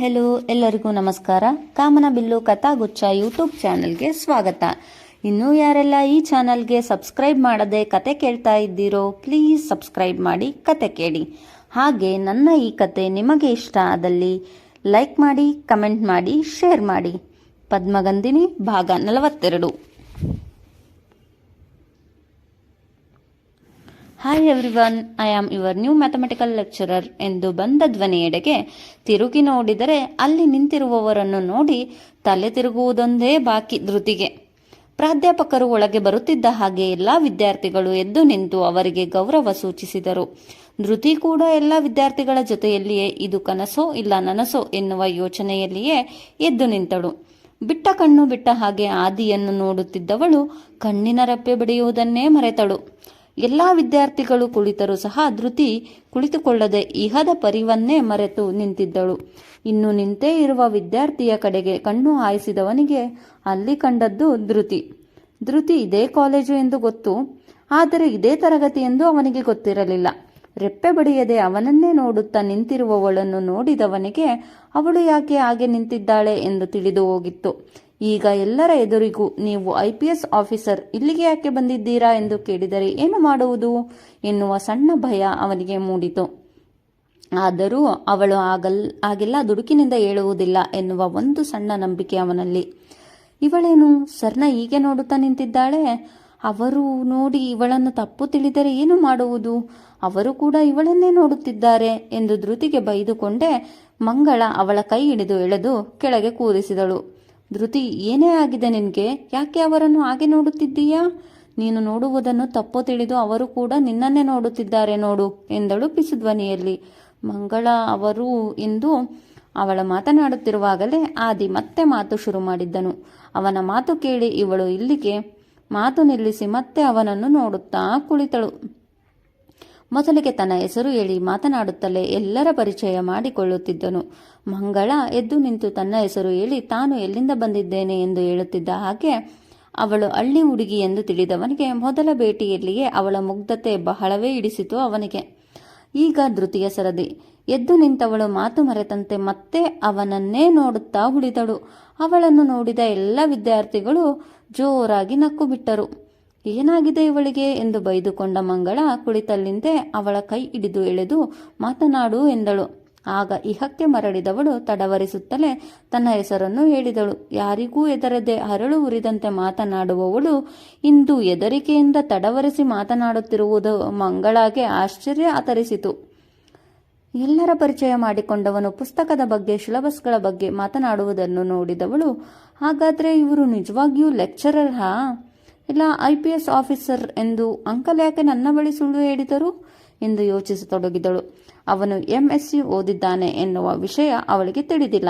Hello, ಎಲ್ಲರಿಗೂ ನಮಸ್ಕಾರ. ಕಾಮನ bill ಕಥಾಗುಚ್ಛ YouTube ಚಾನಲ್ಗೆ ಸ್ವಾಗತ. ಇನ್ನೂ ಯಾರೆಲ್ಲ ಈ ಚಾನಲ್ಗೆ ಸಬ್ಸ್ಕ್ರೈಬ್ ಮಾಡದೆ ಕತೆ ಕೇಳ್ತಾ ಇದ್ದೀರೋ ಪ್ಲೀಸ್ ಸಬ್ಸ್ಕ್ರೈಬ್ ಮಾಡಿ ಕತೆ ಕೇಳಿ. ಹಾಗೆ ನನ್ನ ಈ ಕತೆ ನಿಮಗೆ ಇಷ್ಟ ಆದಲ್ಲಿ ಲೈಕ್ ಮಾಡಿ ಕಮೆಂಟ್ ಮಾಡಿ ಶೇರ್ ಮಾಡಿ. ಪದ್ಮಗಂಧಿನಿ ಭಾಗ ನಲವತ್ತೆರಡು. Hi everyone I am your new mathematical lecturer ಎಂದು ಬಂದ ಧ್ವನಿಯೆಡೆಗೆ ತಿರುಗಿ ನೋಡಿದರೆ ಅಲ್ಲಿ ನಿಂತಿರುವವರನ್ನು ನೋಡಿ ತಲೆ ತಿರುಗುವುದೊಂದೇ ಬಾಕಿ ಧೃತಿಗೆ. ಪ್ರಾಧ್ಯಾಪಕರು ಒಳಗೆ ಬರುತ್ತಿದ್ದ ಹಾಗೆ ಎಲ್ಲ ವಿದ್ಯಾರ್ಥಿಗಳು ಎದ್ದು ನಿಂತು ಅವರಿಗೆ ಗೌರವ ಸೂಚಿಸಿದರು. ಧೃತಿ ಕೂಡ ಎಲ್ಲ ವಿದ್ಯಾರ್ಥಿಗಳ ಜೊತೆಯಲ್ಲಿಯೇ ಇದು ಕನಸೋ ಇಲ್ಲ ನನಸೋ ಎನ್ನುವ ಯೋಚನೆಯಲ್ಲಿಯೇ ಎದ್ದು ನಿಂತಳು. ಬಿಟ್ಟ ಕಣ್ಣು ಬಿಟ್ಟ ಹಾಗೆ ಆದಿಯನ್ನು ನೋಡುತ್ತಿದ್ದವಳು ಕಣ್ಣಿನ ರೆಪ್ಪೆ ಬಿಡಿಯುವುದನ್ನೇ ಮರೆತಳು. ಎಲ್ಲಾ ವಿದ್ಯಾರ್ಥಿಗಳು ಕುಳಿತರೂ ಸಹ ಧೃತಿ ಕುಳಿತುಕೊಳ್ಳದೆ ಇಹದ ಪರಿವನ್ನೇ ಮರೆತು ನಿಂತಿದ್ದಳು. ಇನ್ನು ನಿಂತೇ ಇರುವ ವಿದ್ಯಾರ್ಥಿಯ ಕಡೆಗೆ ಕಣ್ಣು ಹಾಯಿಸಿದವನಿಗೆ ಅಲ್ಲಿ ಕಂಡದ್ದು ಧೃತಿ. ಧೃತಿ ಇದೇ ಕಾಲೇಜು ಎಂದು ಗೊತ್ತು, ಆದರೆ ಇದೇ ತರಗತಿ ಎಂದು ಅವನಿಗೆ ಗೊತ್ತಿರಲಿಲ್ಲ. ರೆಪ್ಪೆ ಬಡಿಯದೆ ಅವನನ್ನೇ ನೋಡುತ್ತಾ ನಿಂತಿರುವವಳನ್ನು ನೋಡಿದವನಿಗೆ, ಅವಳು ಯಾಕೆ ಹಾಗೆ ನಿಂತಿದ್ದಾಳೆ ಎಂದು ತಿಳಿದು ಹೋಗಿತ್ತು. ಈಗ ಎಲ್ಲರ ಎದುರಿಗೂ ನೀವು ಐ ಪಿ ಎಸ್ ಆಫೀಸರ್ ಇಲ್ಲಿಗೆ ಯಾಕೆ ಬಂದಿದ್ದೀರಾ ಎಂದು ಕೇಳಿದರೆ ಏನು ಮಾಡುವುದು? ಎನ್ನುವ ಸಣ್ಣ ಭಯ ಅವನಿಗೆ ಮೂಡಿತು. ಆದರೂ ಅವಳು ಆಗಲ್, ಆಗೆಲ್ಲ, ದುಡುಕಿನಿಂದ ಹೇಳುವುದಿಲ್ಲ ಎನ್ನುವ ಒಂದು ಸಣ್ಣ ನಂಬಿಕೆ ಅವನಲ್ಲಿ. ಇವಳೇನು ಸರ್ನ ಹೀಗೆ ನೋಡುತ್ತಾ ನಿಂತಿದ್ದಾಳೆ? ಅವರು ನೋಡಿ ಇವಳನ್ನು ತಪ್ಪು ತಿಳಿದರೆ ಏನು ಮಾಡುವುದು? ಅವರು ಕೂಡ ಇವಳನ್ನೇ ನೋಡುತ್ತಿದ್ದಾರೆ ಎಂದು ಧೃತಿಗೆ ಬೈದುಕೊಂಡೇ ಮಂಗಳ ಅವಳ ಕೈ ಹಿಡಿದು ಎಳೆದು ಕೆಳಗೆ ಕೂರಿಸಿದಳು. ಧೃತಿ, ಏನೇ ಆಗಿದೆ ನಿನಗೆ? ಯಾಕೆ ಅವರನ್ನು ಹಾಗೆ ನೋಡುತ್ತಿದ್ದೀಯಾ? ನೀನು ನೋಡುವುದನ್ನು ತಪ್ಪು ತಿಳಿದು ಅವರು ಕೂಡ ನಿನ್ನನ್ನೇ ನೋಡುತ್ತಿದ್ದಾರೆ ನೋಡು ಎಂದಳು ಪಿಸುಧ್ವನಿಯಲ್ಲಿ. ಮಂಗಳ, ಅವರು ಎಂದು ಅವಳ ಮಾತನಾಡುತ್ತಿರುವಾಗಲೇ ಆದಿ ಮತ್ತೆ ಮಾತು ಶುರು ಮಾಡಿದ್ದನು. ಅವನ ಮಾತು ಕೇಳಿ ಇವಳು ಇಲ್ಲಿಗೆ ಮಾತು ನಿಲ್ಲಿಸಿ ಮತ್ತೆ ಅವನನ್ನು ನೋಡುತ್ತಾ ಕುಳಿತಳು. ಮೊದಲಿಗೆ ತನ್ನ ಹೆಸರು ಹೇಳಿ ಮಾತನಾಡುತ್ತಲೇ ಎಲ್ಲರ ಪರಿಚಯ ಮಾಡಿಕೊಳ್ಳುತ್ತಿದ್ದನು. ಮಂಗಳ ಎದ್ದು ನಿಂತು ತನ್ನ ಹೆಸರು ಹೇಳಿ, ತಾನು ಎಲ್ಲಿಂದ ಬಂದಿದ್ದೇನೆ? ಎಂದು ಹೇಳುತ್ತಿದ್ದ ಹಾಗೆ ಅವಳು ಹಳ್ಳಿ ಹುಡುಗಿ ಎಂದು ತಿಳಿದವನಿಗೆ ಮೊದಲ ಭೇಟಿಯಲ್ಲಿಯೇ ಅವಳ ಮುಗ್ಧತೆ ಬಹಳವೇ ಹಿಡಿಸಿತು ಅವನಿಗೆ. ಈಗ ಧೃತಿಯ ಸರದಿ. ಎದ್ದು ನಿಂತವಳು ಮಾತು ಮರೆತಂತೆ ಮತ್ತೆ ಅವನನ್ನೇ ನೋಡುತ್ತಾ ಉಳಿದಳು. ಅವಳನ್ನು ನೋಡಿದ ಎಲ್ಲ ವಿದ್ಯಾರ್ಥಿಗಳು ಜೋರಾಗಿ ನಕ್ಕು ಬಿಟ್ಟರು. ಏನಾಗಿದೆ ಇವಳಿಗೆ ಎಂದು ಬೈದುಕೊಂಡ ಮಂಗಳ ಕುಳಿತಲ್ಲಿಂದೆ ಅವಳ ಕೈ ಹಿಡಿದು ಎಳೆದು, ಮಾತನಾಡು ಎಂದಳು. ಆಗ ಇಹಕ್ಕೆ ಮರಳಿದವಳು ತಡವರಿಸುತ್ತಲೇ ತನ್ನ ಹೆಸರನ್ನು ಹೇಳಿದಳು. ಯಾರಿಗೂ ಎದರದೆ ಹರಳು ಉರಿದಂತೆ ಮಾತನಾಡುವವಳು ಇಂದು ಎದರಿಕೆಯಿಂದ ತಡವರಿಸಿ ಮಾತನಾಡುತ್ತಿರುವುದು ಮಂಗಳಾಗೆ ಆಶ್ಚರ್ಯ ಆತರಿಸಿತು. ಎಲ್ಲರ ಪರಿಚಯ ಮಾಡಿಕೊಂಡವನು ಪುಸ್ತಕದ ಬಗ್ಗೆ ಸಿಲಬಸ್ಗಳ ಬಗ್ಗೆ ಮಾತನಾಡುವುದನ್ನು ನೋಡಿದವಳು. ಹಾಗಾದ್ರೆ ಇವರು ನಿಜವಾಗಿಯೂ ಲೆಕ್ಚರರ್ ಹಾ ಇಲ್ಲ, ಐ ಪಿ ಎಸ್ ಆಫೀಸರ್ ಎಂದು ಅಂಕಲ್ ಯಾಕೆ ನನ್ನ ಬಳಿ ಸುಳ್ಳು ಹೇಳಿದರು ಎಂದು ಯೋಚಿಸತೊಡಗಿದಳು ಅವನು ಎಂ ಎಸ್ ಸಿ ಓದಿದ್ದಾನೆ ಎನ್ನುವ ವಿಷಯ ಅವಳಿಗೆ ತಿಳಿದಿಲ್ಲ.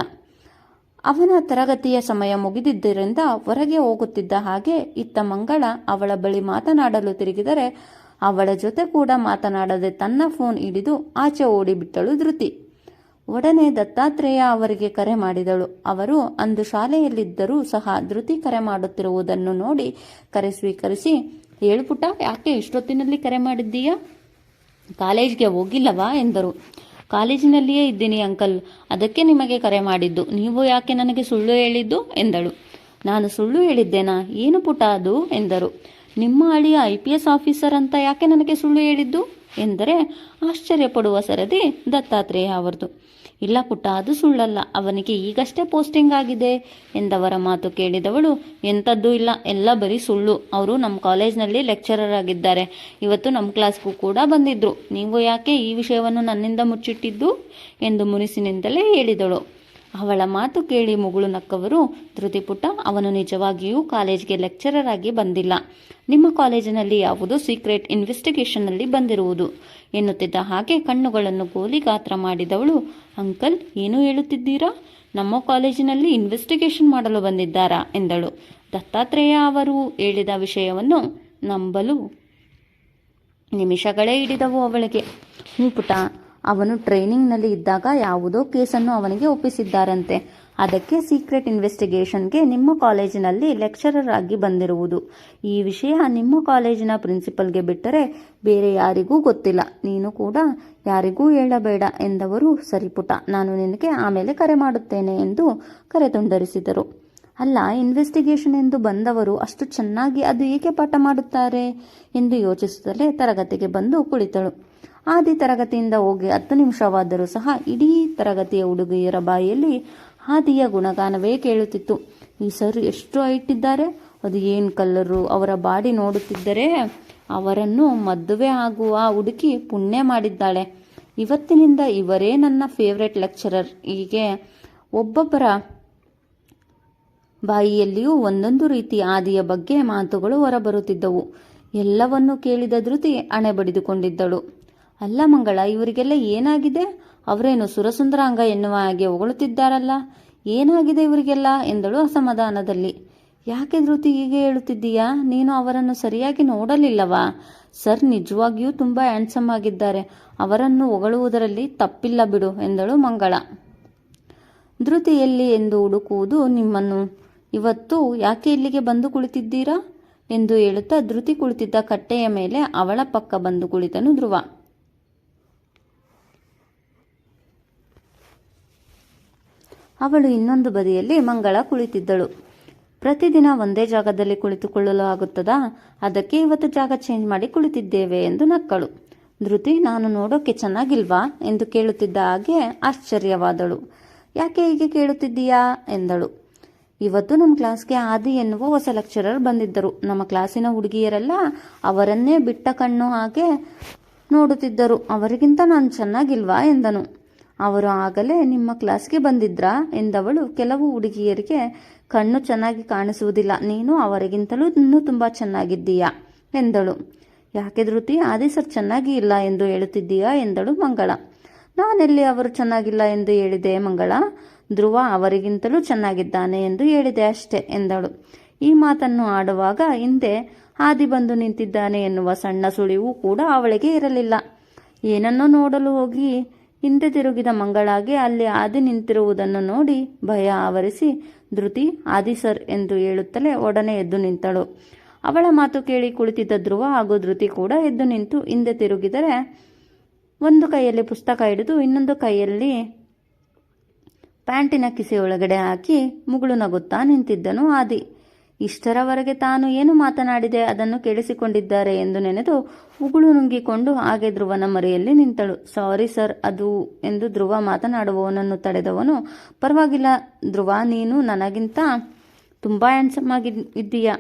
ಅವನ ತರಗತಿಯ ಸಮಯ ಮುಗಿದಿದ್ದರಿಂದ ಹೊರಗೆ ಹೋಗುತ್ತಿದ್ದ ಹಾಗೆ ಇತ್ತ ಮಂಗಳ ಅವಳ ಬಳಿ ಮಾತನಾಡಲು ತಿರುಗಿದರೆ ಅವಳ ಜೊತೆ ಕೂಡ ಮಾತನಾಡದೆ ತನ್ನ ಫೋನ್ ಹಿಡಿದು ಆಚೆ ಓಡಿಬಿಟ್ಟಳು ಧೃತಿ. ಒಡನೆ ದತ್ತಾತ್ರೇಯ ಅವರಿಗೆ ಕರೆ ಮಾಡಿದಳು. ಅವರು ಅಂದು ಶಾಲೆಯಲ್ಲಿದ್ದರೂ ಸಹ ಧೃತಿ ಕರೆ ಮಾಡುತ್ತಿರುವುದನ್ನು ನೋಡಿ ಕರೆ ಸ್ವೀಕರಿಸಿ ಹೇಳ್ಪುಟ ಯಾಕೆ ಇಷ್ಟೊತ್ತಿನಲ್ಲಿ ಕರೆ ಮಾಡಿದ್ದೀಯಾ? ಕಾಲೇಜ್ಗೆ ಹೋಗಿಲ್ಲವಾ? ಎಂದರು. ಕಾಲೇಜಿನಲ್ಲಿಯೇ ಇದ್ದೀನಿ ಅಂಕಲ್. ಅದಕ್ಕೆ ನಿಮಗೆ ಕರೆ ಮಾಡಿದ್ದು. ನೀವು ಯಾಕೆ ನನಗೆ ಸುಳ್ಳು ಹೇಳಿದ್ದು? ಎಂದಳು. ನಾನು ಸುಳ್ಳು ಹೇಳಿದ್ದೇನಾ? ಏನು ಪುಟ ಅದು? ಎಂದರು. ನಿಮ್ಮ ಅಳಿಯ ಐ ಪಿ ಎಸ್ ಆಫೀಸರ್ ಅಂತ ಯಾಕೆ ನನಗೆ ಸುಳ್ಳು ಹೇಳಿದ್ದು? ಎಂದರೆ ಆಶ್ಚರ್ಯಪಡುವ ಸರದಿ ದತ್ತಾತ್ರೇಯ ಅವರದು. ಇಲ್ಲ ಪುಟ್ಟ, ಅದು ಸುಳ್ಳಲ್ಲ. ಅವನಿಗೆ ಈಗಷ್ಟೇ ಪೋಸ್ಟಿಂಗ್ ಆಗಿದೆ ಎಂದವರ ಮಾತು ಕೇಳಿದವಳು, ಎಂಥದ್ದೂ ಇಲ್ಲ. ಎಲ್ಲ ಬರೀ ಸುಳ್ಳು. ಅವರು ನಮ್ಮ ಕಾಲೇಜ್ನಲ್ಲಿ ಲೆಕ್ಚರರ್ ಆಗಿದ್ದಾರೆ. ಇವತ್ತು ನಮ್ಮ ಕ್ಲಾಸ್ಗೂ ಕೂಡ ಬಂದಿದ್ರು. ನೀವು ಯಾಕೆ ಈ ವಿಷಯವನ್ನು ನನ್ನಿಂದ ಮುಚ್ಚಿಟ್ಟಿದ್ದು? ಎಂದು ಮುನಿಸಿನಿಂದಲೇ ಹೇಳಿದಳು. ಅವಳ ಮಾತು ಕೇಳಿ ಮುಗುಳು ನಕ್ಕವರು. ಧೃತಿಪುಟ್ಟ, ಅವನು ನಿಜವಾಗಿಯೂ ಕಾಲೇಜ್ಗೆ ಲೆಕ್ಚರರ್ ಆಗಿ ಬಂದಿಲ್ಲ. ನಿಮ್ಮ ಕಾಲೇಜಿನಲ್ಲಿ ಯಾವುದೋ ಸೀಕ್ರೆಟ್ ಇನ್ವೆಸ್ಟಿಗೇಷನ್ನಲ್ಲಿ ಬಂದಿರುವುದು. ಎನ್ನುತ್ತಿದ್ದ ಹಾಗೆ ಕಣ್ಣುಗಳನ್ನು ಗೋಲಿ ಗಾತ್ರ ಮಾಡಿದವಳು. ಅಂಕಲ್, ಏನು ಹೇಳುತ್ತಿದ್ದೀರಾ? ನಮ್ಮ ಕಾಲೇಜಿನಲ್ಲಿ ಇನ್ವೆಸ್ಟಿಗೇಷನ್ ಮಾಡಲು ಬಂದಿದ್ದಾರಾ? ಎಂದಳು. ದತ್ತಾತ್ರೇಯ ಅವರು ಹೇಳಿದ ವಿಷಯವನ್ನು ನಂಬಲು ನಿಮಿಷಗಳೇ ಹಿಡಿದವು ಅವಳಿಗೆ. ಹ್ಞೂ ಪುಟ ಅವನು ಟ್ರೈನಿಂಗ್ನಲ್ಲಿ ಇದ್ದಾಗ ಯಾವುದೋ ಕೇಸನ್ನು ಅವನಿಗೆ ಒಪ್ಪಿಸಿದ್ದಾರಂತೆ. ಅದಕ್ಕೆ ಸೀಕ್ರೆಟ್ ಇನ್ವೆಸ್ಟಿಗೇಷನ್ಗೆ ನಿಮ್ಮ ಕಾಲೇಜಿನಲ್ಲಿ ಲೆಕ್ಚರರ್ ಆಗಿ ಬಂದಿರುವುದು. ಈ ವಿಷಯ ನಿಮ್ಮ ಕಾಲೇಜಿನ ಪ್ರಿನ್ಸಿಪಲ್ಗೆ ಬಿಟ್ಟರೆ ಬೇರೆ ಯಾರಿಗೂ ಗೊತ್ತಿಲ್ಲ. ನೀನು ಕೂಡ ಯಾರಿಗೂ ಹೇಳಬೇಡ ಎಂದವರು ಸರಿಪುಟ. ನಾನು ನಿನಗೆ ಆಮೇಲೆ ಕರೆ ಮಾಡುತ್ತೇನೆ ಎಂದು ಕರೆ ತುಂಡರಿಸಿದರು ಅಲ್ಲ, ಇನ್ವೆಸ್ಟಿಗೇಷನ್ ಎಂದು ಬಂದವರು ಅಷ್ಟು ಚೆನ್ನಾಗಿ ಅದು ಏಕೆ ಪಾಠ ಮಾಡುತ್ತಾರೆ? ಎಂದು ಯೋಚಿಸುತ್ತಲೇ ತರಗತಿಗೆ ಬಂದು ಕುಳಿತಳು. ಆದಿ ತರಗತಿಯಿಂದ ಹೋಗಿ ಹತ್ತು ನಿಮಿಷವಾದರೂ ಸಹ ಇಡೀ ತರಗತಿಯ ಹುಡುಗಿಯರ ಬಾಯಲ್ಲಿ ಆದಿಯ ಗುಣಗಾನವೇ ಕೇಳುತ್ತಿತ್ತು. ಈ ಸರ್ ಎಷ್ಟು ಹೈಟ್ ಇದ್ದಾರೆ ಅದು ಏನು ಕಲ್ಲರು ಅವರ ಬಾಡಿ ನೋಡುತ್ತಿದ್ದರೆ ಅವರನ್ನು ಮದುವೆ ಆಗುವ ಹುಡುಗಿ ಪುಣ್ಯ ಮಾಡಿದ್ದಾಳೆ. ಇವತ್ತಿನಿಂದ ಇವರೇ ನನ್ನ ಫೇವ್ರೆಟ್ ಲೆಕ್ಚರರ್ ಹೀಗೆ ಒಬ್ಬೊಬ್ಬರ ಬಾಯಿಯಲ್ಲಿಯೂ ಒಂದೊಂದು ರೀತಿ ಆದಿಯ ಬಗ್ಗೆ ಮಾತುಗಳು ಹೊರಬರುತ್ತಿದ್ದವು. ಎಲ್ಲವನ್ನೂ ಕೇಳಿದ ಧೃತಿ ಅಣೆ ಬಡಿದುಕೊಂಡಿದ್ದಳು ಅಲ್ಲ ಮಂಗಳ, ಇವರಿಗೆಲ್ಲ ಏನಾಗಿದೆ? ಅವರೇನು ಸುರಸುಂದರಾಂಗ ಎನ್ನುವ ಹಾಗೆ ಹೊಗಳುತ್ತಿದ್ದಾರಲ್ಲ? ಏನಾಗಿದೆ ಇವರಿಗೆಲ್ಲ? ಎಂದಳು ಅಸಮಾಧಾನದಲ್ಲಿ. ಯಾಕೆ ಧೃತಿ ಹೀಗೆ ಹೇಳುತ್ತಿದ್ದೀಯಾ? ನೀನು ಅವರನ್ನು ಸರಿಯಾಗಿ ನೋಡಲಿಲ್ಲವಾ? ಸರ್, ನಿಜವಾಗಿಯೂ ತುಂಬ ಹ್ಯಾಂಡ್ಸಮ್ ಆಗಿದ್ದಾರೆ. ಅವರನ್ನು ಹೊಗಳುವುದರಲ್ಲಿ ತಪ್ಪಿಲ್ಲ ಬಿಡು, ಎಂದಳು ಮಂಗಳ. ಧೃತಿ ಎಲ್ಲಿ ಎಂದು ಹುಡುಕುವುದು ನಿಮ್ಮನ್ನು. ಇವತ್ತು ಯಾಕೆ ಇಲ್ಲಿಗೆ ಬಂದು ಕುಳಿತಿದ್ದೀರಾ? ಎಂದು ಹೇಳುತ್ತಾ ಧೃತಿ ಕುಳಿತಿದ್ದ ಕಟ್ಟೆಯ ಮೇಲೆ ಅವಳ ಪಕ್ಕ ಬಂದು ಕುಳಿತನು ಧ್ರುವ. ಅವಳು ಇನ್ನೊಂದು ಬದಿಯಲ್ಲಿ ಮಂಗಳ ಕುಳಿತಿದ್ದಳು. ಪ್ರತಿದಿನ ಒಂದೇ ಜಾಗದಲ್ಲಿ ಕುಳಿತುಕೊಳ್ಳಲು ಆಗುತ್ತದಾ? ಅದಕ್ಕೆ ಇವತ್ತು ಜಾಗ ಚೇಂಜ್ ಮಾಡಿ ಕುಳಿತಿದ್ದೇವೆ ಎಂದು ನಕ್ಕಳು. ಧೃತಿ, ನಾನು ನೋಡೋಕೆ ಚೆನ್ನಾಗಿಲ್ವಾ? ಎಂದು ಕೇಳುತ್ತಿದ್ದ ಹಾಗೆ ಆಶ್ಚರ್ಯವಾದಳು. ಯಾಕೆ ಹೀಗೆ ಕೇಳುತ್ತಿದ್ದೀಯಾ? ಎಂದಳು. ಇವತ್ತು ನಮ್ಮ ಕ್ಲಾಸ್ಗೆ ಆದಿ ಎನ್ನುವ ಹೊಸ ಲೆಕ್ಚರರ್ ಬಂದಿದ್ದರು. ನಮ್ಮ ಕ್ಲಾಸಿನ ಹುಡುಗಿಯರೆಲ್ಲ ಅವರನ್ನೇ ಬಿಟ್ಟ ಕಣ್ಣು ಹಾಗೆ ನೋಡುತ್ತಿದ್ದರು. ಅವರಿಗಿಂತ ನಾನು ಚೆನ್ನಾಗಿಲ್ವಾ? ಎಂದನು. ಅವರು ಆಗಲೇ ನಿಮ್ಮ ಕ್ಲಾಸ್ಗೆ ಬಂದಿದ್ರಾ ಎಂದವಳು ಕೆಲವು ಹುಡುಗಿಯರಿಗೆ, ಕಣ್ಣು ಚೆನ್ನಾಗಿ ಕಾಣಿಸುವುದಿಲ್ಲ, ನೀನು ಅವರಿಗಿಂತಲೂ ಇನ್ನೂ ತುಂಬ ಚೆನ್ನಾಗಿದ್ದೀಯ? ಎಂದಳು. ಯಾಕೆ ಧೃತಿ, ಆದಿ ಸರ್ ಚೆನ್ನಾಗಿ ಇಲ್ಲ ಎಂದು ಹೇಳುತ್ತಿದ್ದೀಯಾ? ಎಂದಳು ಮಂಗಳ. ನಾನೆಲ್ಲಿ ಅವರು ಚೆನ್ನಾಗಿಲ್ಲ ಎಂದು ಹೇಳಿದೆ ಮಂಗಳ? ಧ್ರುವ ಅವರಿಗಿಂತಲೂ ಚೆನ್ನಾಗಿದ್ದಾನೆ ಎಂದು ಹೇಳಿದೆ ಅಷ್ಟೆ, ಎಂದಳು. ಈ ಮಾತನ್ನು ಆಡುವಾಗ ಹಿಂದೆ ಆದಿ ಬಂದು ನಿಂತಿದ್ದಾನೆ ಎನ್ನುವ ಸಣ್ಣ ಸುಳಿವು ಕೂಡ ಅವಳಿಗೆ ಇರಲಿಲ್ಲ. ಏನನ್ನೋ ನೋಡಲು ಹೋಗಿ ಹಿಂದೆ ತಿರುಗಿದ ಮಂಗಳಾಗೆ ಅಲ್ಲಿ ಆದಿ ನಿಂತಿರುವುದನ್ನು ನೋಡಿ ಭಯ ಆವರಿಸಿ, ಧೃತಿ ಆದಿ ಸರ್ ಎಂದು ಹೇಳುತ್ತಲೇ ಒಡನೆ ಎದ್ದು ನಿಂತಳು. ಅವಳ ಮಾತು ಕೇಳಿ ಕುಳಿತಿದ್ದ ಧ್ರುವ ಹಾಗೂ ಧೃತಿ ಕೂಡ ಎದ್ದು ನಿಂತು ಹಿಂದೆ ತಿರುಗಿದರೆ, ಒಂದು ಕೈಯಲ್ಲಿ ಪುಸ್ತಕ ಹಿಡಿದು ಇನ್ನೊಂದು ಕೈಯಲ್ಲಿ ಪ್ಯಾಂಟಿನ ಕಿಸೆಯೊಳಗಡೆ ಹಾಕಿ ಮುಗುಳು ನಗುತ್ತಾ ನಿಂತಿದ್ದನು ಆದಿ. ಇಷ್ಟರವರೆಗೆ ತಾನು ಏನು ಮಾತನಾಡಿದೆ ಅದನ್ನು ಕೇಳಿಸಿಕೊಂಡಿದ್ದಾರೆ ಎಂದು ನೆನೆದು ಉಗುಳು ನುಂಗಿಕೊಂಡು ಹಾಗೆ ಧ್ರುವನ ಮರೆಯಲ್ಲಿ ನಿಂತಳು. ಸಾರಿ ಸರ್, ಅದು, ಎಂದು ಧ್ರುವ ಮಾತನಾಡುವವನನ್ನು ತಡೆದವನು, ಪರವಾಗಿಲ್ಲ ಧ್ರುವ, ನೀನು ನನಗಿಂತ ತುಂಬ ಹ್ಯಾಂಡ್ಸಮ್ ಆಗಿ ಇದ್ದೀಯ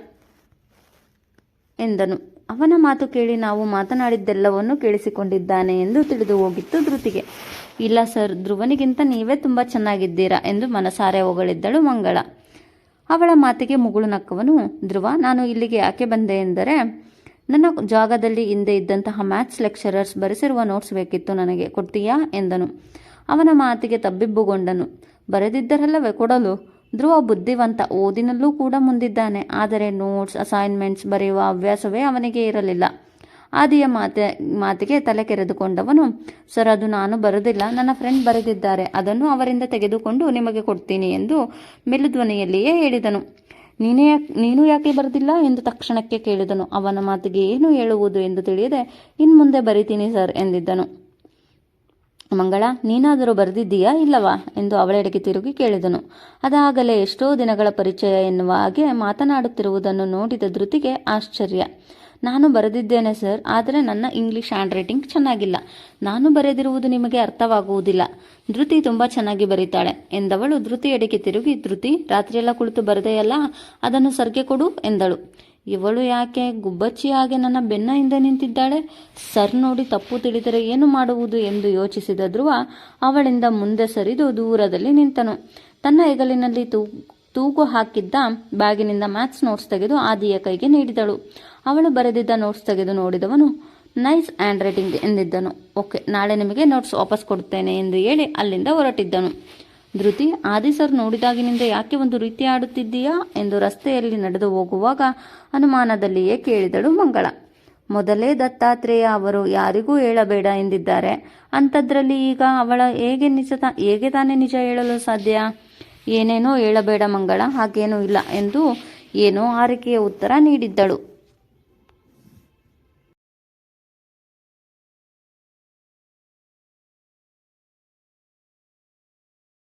ಎಂದನು. ಅವನ ಮಾತು ಕೇಳಿ ನಾವು ಮಾತನಾಡಿದ್ದೆಲ್ಲವನ್ನೂ ಕೇಳಿಸಿಕೊಂಡಿದ್ದಾನೆ ಎಂದು ತಿಳಿದು ಹೋಗಿತ್ತು ಧೃತಿಗೆ. ಇಲ್ಲ ಸರ್, ಧ್ರುವನಿಗಿಂತ ನೀವೇ ತುಂಬ ಚೆನ್ನಾಗಿದ್ದೀರಾ? ಎಂದು ಮನಸಾರೆ ಹೊಗಳಿದ್ದಳು ಮಂಗಳ. ಅವಳ ಮಾತಿಗೆ ಮುಗುಳು ನಕ್ಕವನು, ಧ್ರುವ, ನಾನು ಇಲ್ಲಿಗೆ ಯಾಕೆ ಬಂದೆ ಎಂದರೆ, ನನ್ನ ಜಾಗದಲ್ಲಿ ಹಿಂದೆ ಇದ್ದಂತಹ ಮ್ಯಾಥ್ಸ್ ಲೆಕ್ಚರರ್ಸ್ ಬರೆಸಿರುವ ನೋಟ್ಸ್ ಬೇಕಿತ್ತು ನನಗೆ, ಕೊಡ್ತೀಯಾ ಎಂದನು. ಅವನ ಮಾತಿಗೆ ತಬ್ಬಿಬ್ಬುಗೊಂಡನು. ಬರೆದಿದ್ದರಲ್ಲವೇ ಕೊಡಲು? ಧ್ರುವ ಬುದ್ಧಿವಂತ, ಓದಿನಲ್ಲೂ ಕೂಡ ಮುಂದಿದ್ದಾನೆ, ಆದರೆ ನೋಟ್ಸ್, ಅಸೈನ್ಮೆಂಟ್ಸ್ ಬರೆಯುವ ಹವ್ಯಾಸವೇ ಅವನಿಗೆ ಇರಲಿಲ್ಲ. ಆದಿಯ ಮಾತೆ, ಮಾತಿಗೆ ತಲೆ ಕೆರೆದುಕೊಂಡವನು, ಸರ್, ಅದು ನಾನು ಬರೆದಿಲ್ಲ, ನನ್ನ ಫ್ರೆಂಡ್ ಬರೆದಿದ್ದಾರೆ, ಅದನ್ನು ಅವರಿಂದ ತೆಗೆದುಕೊಂಡು ನಿಮಗೆ ಕೊಡ್ತೀನಿ ಎಂದು ಮೆಲುಧ್ವನಿಯಲ್ಲಿಯೇ ಹೇಳಿದನು. ನೀನೇ ನೀನು ಯಾಕೆ ಬರೆದಿಲ್ಲ? ಎಂದು ತಕ್ಷಣಕ್ಕೆ ಕೇಳಿದನು. ಅವನ ಮಾತಿಗೆ ಏನು ಹೇಳುವುದು ಎಂದು ತಿಳಿಯದೆ ಇನ್ಮುಂದೆ ಬರಿತೀನಿ, ಸರ್ ಎಂದಿದ್ದನು. ಮಂಗಳ, ನೀನಾದರೂ ಬರೆದಿದ್ದೀಯಾ ಇಲ್ಲವಾ? ಎಂದು ಅವಳೆಡೆಗೆ ತಿರುಗಿ ಕೇಳಿದನು. ಅದಾಗಲೇ ಎಷ್ಟೋ ದಿನಗಳ ಪರಿಚಯ ಎನ್ನುವ ಹಾಗೆ ಮಾತನಾಡುತ್ತಿರುವುದನ್ನು ನೋಡಿದ ಧೃತಿಗೆ ಆಶ್ಚರ್ಯ. ನಾನು ಬರೆದಿದ್ದೇನೆ ಸರ್, ಆದರೆ ನನ್ನ ಇಂಗ್ಲಿಷ್ ಹ್ಯಾಂಡ್ ರೈಟಿಂಗ್ ಚೆನ್ನಾಗಿಲ್ಲ. ನಾನು ಬರೆದಿರುವುದು ನಿಮಗೆ ಅರ್ಥವಾಗುವುದಿಲ್ಲ. ಧೃತಿ ತುಂಬ ಚೆನ್ನಾಗಿ ಬರೀತಾಳೆ. ಎಂದವಳು ಧೃತಿಯೆಡೆಗೆ ತಿರುಗಿ, ಧೃತಿ, ರಾತ್ರಿಯೆಲ್ಲ ಕುಳಿತು ಬರೆದೆಯಲ್ಲ, ಅದನ್ನು ಸರ್ಗೆ ಕೊಡು, ಎಂದಳು. ಇವಳು ಯಾಕೆ ಗುಬ್ಬಚ್ಚಿ ಹಾಗೆ ನನ್ನ ಬೆನ್ನ ಹಿಂದೆ ನಿಂತಿದ್ದಾಳೆ? ಸರ್ ನೋಡಿ ತಪ್ಪು ತಿಳಿದರೆ ಏನು ಮಾಡುವುದು? ಎಂದು ಯೋಚಿಸಿದ ಧ್ರುವ ಅವಳಿಂದ ಮುಂದೆ ಸರಿದು ದೂರದಲ್ಲಿ ನಿಂತನು. ತನ್ನ ಹೆಗಲಿನಲ್ಲಿ ತೂ, ತೂಗು ಹಾಕಿದ್ದ ಬ್ಯಾಗಿನಿಂದ ಮ್ಯಾಥ್ಸ್ ನೋಟ್ಸ್ ತೆಗೆದು ಆದಿಯ ಕೈಗೆ ನೀಡಿದಳು. ಅವಳು ಬರೆದಿದ್ದ ನೋಟ್ಸ್ ತೆಗೆದು ನೋಡಿದವನು ನೈಸ್ ಹ್ಯಾಂಡ್ ರೈಟಿಂಗ್ ಎಂದಿದ್ದನು. ಓಕೆ ನಾಳೆ ನಿಮಗೆ ನೋಟ್ಸ್ ವಾಪಸ್ ಕೊಡುತ್ತೇನೆ ಎಂದು ಹೇಳಿ ಅಲ್ಲಿಂದ ಹೊರಟಿದ್ದನು. ಧೃತಿ, ಆದಿ ಸರ್ ನೋಡಿದಾಗಿನಿಂದ ಯಾಕೆ ಒಂದು ರೀತಿ ಆಡುತ್ತಿದ್ದೀಯಾ? ಎಂದು ರಸ್ತೆಯಲ್ಲಿ ನಡೆದು ಹೋಗುವಾಗ ಅನುಮಾನದಲ್ಲಿಯೇ ಕೇಳಿದಳು ಮಂಗಳ. ಮೊದಲೇ ದತ್ತಾತ್ರೇಯ ಅವರು ಯಾರಿಗೂ ಹೇಳಬೇಡ ಎಂದಿದ್ದಾರೆ. ಅಂಥದ್ರಲ್ಲಿ ಈಗ ಅವಳ ಹೇಗೆ ನಿಜ ಹೇಗೆ ತಾನೇ ನಿಜ ಹೇಳಲು ಸಾಧ್ಯ? ಏನೇನೋ ಹೇಳಬೇಡ ಮಂಗಳ, ಹಾಗೇನೂ ಇಲ್ಲ ಎಂದು ಏನೋ ಆರಿಕೆಯ ಉತ್ತರ ನೀಡಿದ್ದಳು.